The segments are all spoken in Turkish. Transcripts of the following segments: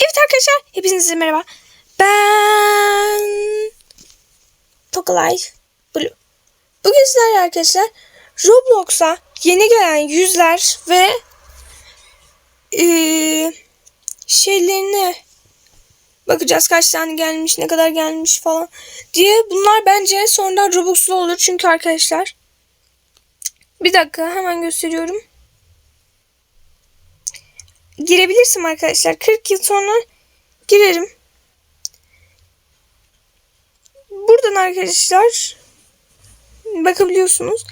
Evet arkadaşlar hepinize merhaba. Ben Tokalife Blue. Bugün sizlerle arkadaşlar Roblox'a yeni gelen yüzler ve eee şeylerine bakacağız kaç tane gelmiş ne kadar gelmiş falan diye bunlar bence sonradan Robux'lu olur çünkü arkadaşlar bir dakika hemen gösteriyorum girebilirsem arkadaşlar 40 yıl sonra girerim buradan arkadaşlar bakabiliyorsunuz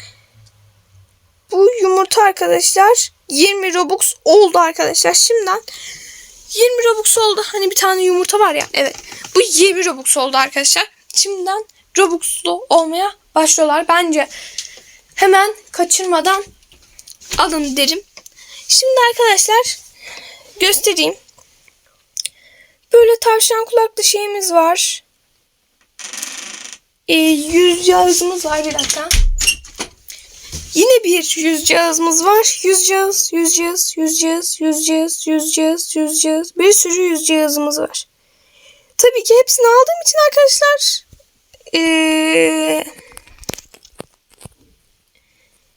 bu yumurta arkadaşlar 20 Robux oldu arkadaşlar şimdiden 20 Robux oldu. Hani bir tane yumurta var ya. Evet. Bu 20 Robux oldu arkadaşlar. Şimdiden Robux'lu olmaya başlıyorlar. Bence hemen kaçırmadan alın derim. Şimdi arkadaşlar göstereyim. Böyle tavşan kulaklı şeyimiz var. Ee, yüz cihazımız var bir dakika. Yine bir yüz cihazımız var. Yüz cihaz, yüz cihaz, yüz cihaz, yüz cihaz, yüz cihaz, yüz cihaz. Bir sürü yüz cihazımız var. Tabii ki hepsini aldığım için arkadaşlar ee,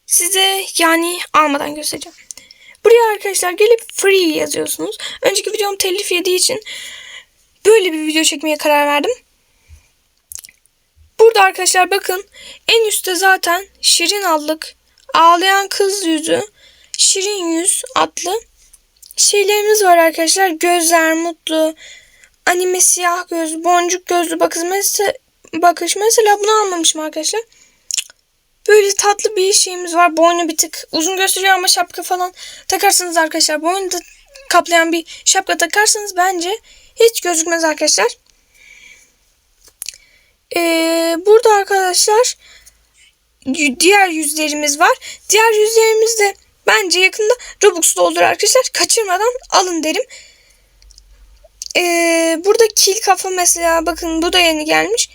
size yani almadan göstereceğim. Buraya arkadaşlar gelip free yazıyorsunuz. Önceki videom telif yediği için böyle bir video çekmeye karar verdim. Burada arkadaşlar bakın en üstte zaten Şirin aldık. Ağlayan kız yüzü, Şirin yüz adlı şeylerimiz var arkadaşlar. Gözler mutlu, anime siyah göz, boncuk gözlü bakış mesela, bakış. Mesela bunu almamışım arkadaşlar. Böyle tatlı bir şeyimiz var. Boynu bir tık uzun gösteriyor ama şapka falan takarsanız arkadaşlar. Boynu da kaplayan bir şapka takarsanız bence hiç gözükmez arkadaşlar. Ee, burada arkadaşlar diğer yüzlerimiz var. Diğer yüzlerimiz de bence yakında Robux'lu olur arkadaşlar. Kaçırmadan alın derim. Ee, burada kil kafa mesela bakın bu da yeni gelmiş.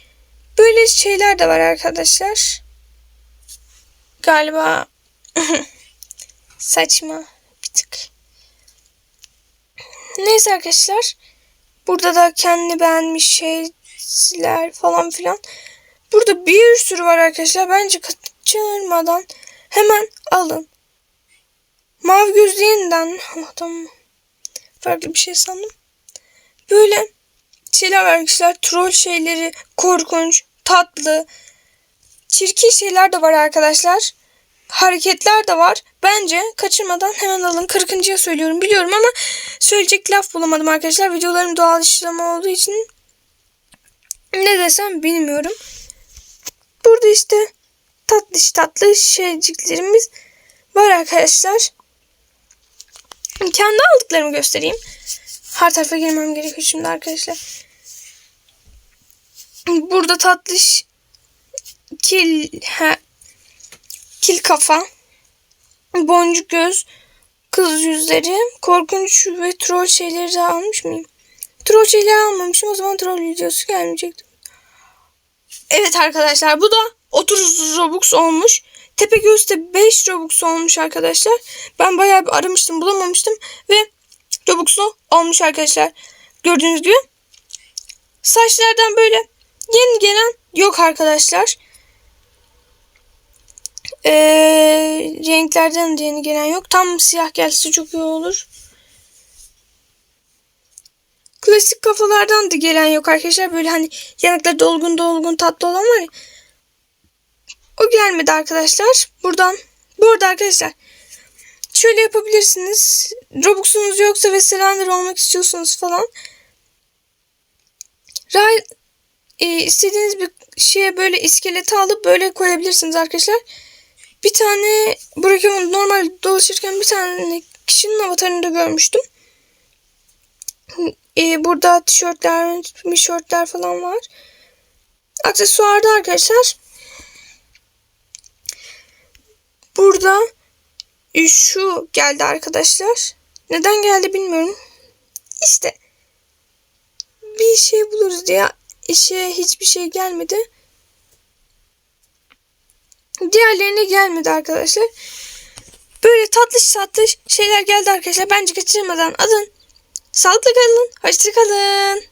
Böyle şeyler de var arkadaşlar. Galiba saçma bir tık. Neyse arkadaşlar. Burada da kendi beğenmiş şeyler falan filan. Burada bir sürü var arkadaşlar. Bence kaçırmadan hemen alın. Mavi gözlü yeniden. Allah'tan farklı bir şey sandım. Böyle şeyler var arkadaşlar. Troll şeyleri, korkunç, tatlı, çirkin şeyler de var arkadaşlar. Hareketler de var. Bence kaçırmadan hemen alın. 40.ya söylüyorum biliyorum ama söyleyecek laf bulamadım arkadaşlar. Videolarım doğal işleme olduğu için ne desem bilmiyorum. Burada işte tatlı tatlı şeyciklerimiz var arkadaşlar. Kendi aldıklarımı göstereyim. Her tarafa girmem gerekiyor şimdi arkadaşlar. Burada tatlış kil he, kil kafa boncuk göz kız yüzleri korkunç ve troll şeyleri de almış mıyım? Troll şeyleri almamışım o zaman troll videosu gelmeyecekti. Evet arkadaşlar bu da 30 Robux olmuş. Tepegöz'de 5 Robux olmuş arkadaşlar. Ben bayağı bir aramıştım bulamamıştım. Ve Robux'lu olmuş arkadaşlar. Gördüğünüz gibi. Saçlardan böyle yeni gelen yok arkadaşlar. Ee, renklerden de yeni gelen yok. Tam siyah gelse çok iyi olur. Klasik kafalardan da gelen yok arkadaşlar. Böyle hani yanakları dolgun dolgun tatlı olan var ya. O gelmedi arkadaşlar. Buradan. Bu arada arkadaşlar. Şöyle yapabilirsiniz. Robux'unuz yoksa ve Slender olmak istiyorsunuz falan. Ray, e, istediğiniz bir şeye böyle iskeleti alıp böyle koyabilirsiniz arkadaşlar. Bir tane bırakıyorum normal dolaşırken bir tane kişinin avatarını da görmüştüm. Ee, burada tişörtler, mişörtler falan var. Aksesuarda arkadaşlar burada şu geldi arkadaşlar. Neden geldi bilmiyorum. İşte bir şey buluruz diye işe hiçbir şey gelmedi. Diğerlerine gelmedi arkadaşlar. Böyle tatlış tatlış şeyler geldi arkadaşlar. Bence kaçırmadan alın. Sağlıkla kalın. Hoşça kalın.